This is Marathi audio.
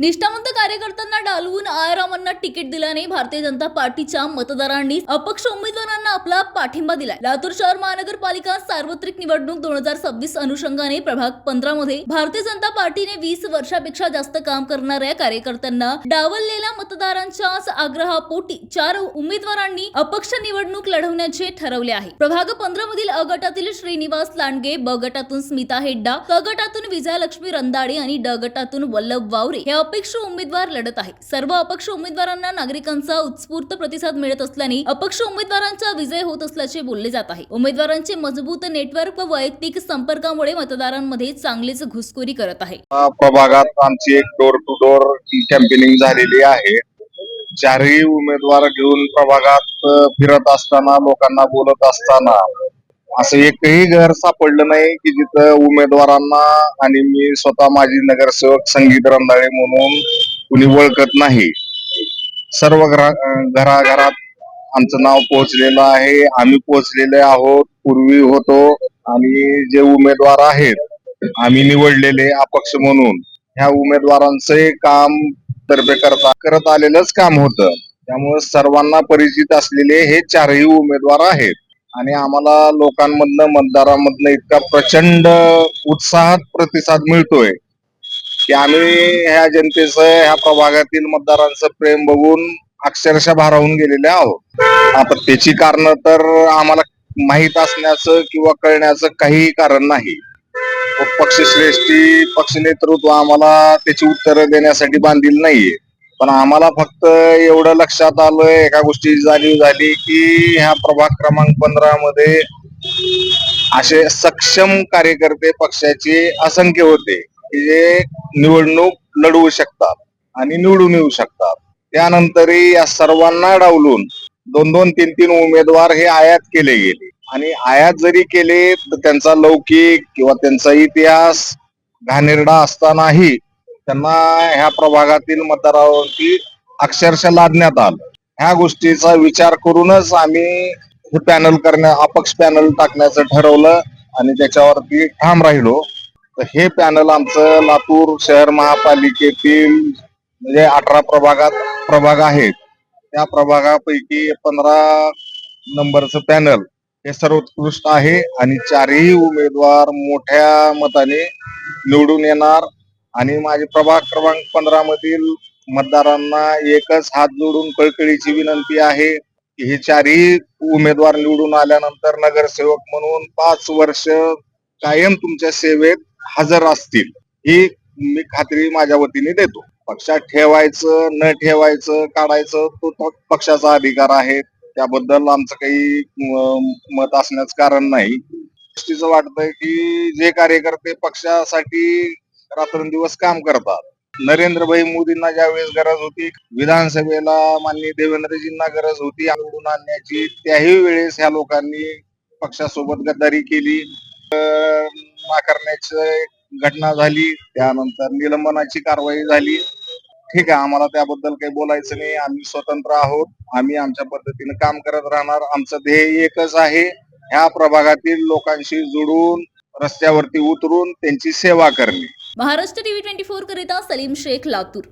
निष्ठावंत कार्यकर्त्यांना डालवून आयारामांना तिकीट दिल्याने भारतीय जनता पार्टीच्या मतदारांनी अपक्ष उमेदवारांना आपला पाठिंबा दिलाय. लातूर शहर महानगरपालिका सार्वत्रिक निवडणूक दोन हजार सव्वीस अनुषंगाने प्रभाग पंधरा मध्ये भारतीय जनता पार्टीने वीस वर्षापेक्षा जास्त काम करणाऱ्या कार्यकर्त्यांना डावललेल्या मतदारांच्या आग्रहापोटी चार उमेदवारांनी अपक्ष निवडणूक लढवण्याचे ठरवले आहे. प्रभाग पंधरा मधील अ गटातील श्रीनिवास लांडगे ब गटातून स्मिता हेड्डा क गटातून विजयालक्ष्मी रंदाडे आणि ड गटातून वल्लभ वावरे हे अपक्ष उमेदवार लढत आहे. सर्व अपक्ष उमेदवारांना नागरिकांचा उत्स्फूर्त प्रतिसाद मिळत असल्याने अपक्ष उमेदवारांचा विजय होत असल्याचे बोलले जात आहे. उमेदवारांचे मजबूत नेटवर्क व वैयक्तिक संपर्कामुळे मतदारांमध्ये चांगलीच घुसखोरी करत आहे. प्रभागात आमची एक डोर टू डोर कॅम्पेनिंग झालेली आहे. चारही उमेदवार घेऊन प्रभागात फिरत असताना लोकांना बोलत असताना असं एकही घर सापडलं नाही की जिथं उमेदवारांना आणि मी स्वतः माजी नगरसेवक संगीत रंधाळे म्हणून कुणी ओळखत नाही. सर्व घरा घराघरात आमचं नाव पोहोचलेलं आहे. आम्ही पोहोचलेले आहोत पूर्वी होतो आणि जे उमेदवार आहेत आम्ही निवडलेले अपक्ष म्हणून. ह्या उमेदवारांचे काम तर्फे करता करत आलेलंच काम होतं. त्यामुळे सर्वांना परिचित असलेले हे चारही उमेदवार आहेत. आणि आम्हाला लोकांमधनं मतदारांमधनं इतका प्रचंड उत्साहात प्रतिसाद मिळतोय की आम्ही ह्या जनतेचं ह्या प्रभागातील मतदारांचं प्रेम बघून अक्षरशः भारावून गेलेले आहोत. आता त्याची कारण तर आम्हाला माहीत असण्याचं किंवा कळण्याचं काहीही कारण नाही. पक्षश्रेष्ठी पक्ष नेतृत्व आम्हाला त्याची उत्तरं देण्यासाठी बांधील नाहीये. पण आम्हाला फक्त एवढं लक्षात आलं एका गोष्टीची जाणीव झाली की ह्या प्रभाग क्रमांक पंधरा मध्ये असे सक्षम कार्यकर्ते पक्षाचे असंख्य होते की जे निवडणूक लढवू शकतात आणि निवडून येऊ शकतात. त्यानंतरही या सर्वांना डावलून दोन दोन तीन तीन उमेदवार हे आयात केले गेले. आणि आयात जरी केले तर त्यांचा लौकिक किंवा त्यांचा इतिहास घाणेरडा असतानाही त्यांना ह्या प्रभागातील मतदारावरती अक्षरशः लादण्यात आलं. ह्या गोष्टीचा विचार करूनच आम्ही हे पॅनल करण्या अपक्ष पॅनल टाकण्याचं ठरवलं आणि त्याच्यावरती ठाम राहिलो. तर हे पॅनल आमचं लातूर शहर महापालिकेतील म्हणजे अठरा प्रभागात प्रभाग आहेत. त्या प्रभागापैकी पंधरा नंबरचं पॅनल हे सर्वोत्कृष्ट आहे आणि चारही उमेदवार मोठ्या मताने निवडून येणार. आणि माझे प्रभाग क्रमांक पंधरा मधील मतदारांना एकच हात जोडून कळकळीची विनंती आहे की हे चारही उमेदवार निवडून आल्यानंतर नगरसेवक म्हणून पाच वर्ष कायम तुमच्या सेवेत हजर असतील. ही मी खात्री माझ्या वतीने देतो. पक्षात ठेवायचं न ठेवायचं काढायचं तो पक्षाचा अधिकार आहे. त्याबद्दल आमचं काही मत असण्याचं कारण नाही. गोष्टीचं वाटतंय की जे कार्यकर्ते पक्षासाठी रात्रंदिवस काम करतात. नरेंद्रभाई मोदींना ज्यावेळेस गरज होती विधानसभेला माननीय देवेंद्रजींना गरज होती निवडून आणण्याची त्याही वेळेस ह्या लोकांनी पक्षासोबत गद्दारी केली. अं, नाकारण्याची घटना झाली त्यानंतर निलंबनाची कारवाई झाली. ठीक आहे आम्हाला त्याबद्दल काही बोलायचं नाही आम्ही स्वतंत्र आहोत आम्ही आमच्या पद्धतीने काम करत राहणार आमचं ध्येय एकच आहे ह्या प्रभागातील लोकांशी जुडून रस्त्यावरती उतरून त्यांची सेवा करणे. महाराष्ट्र टीव्ही ट्वेंटी फोर करिता सलीम शेख लातूर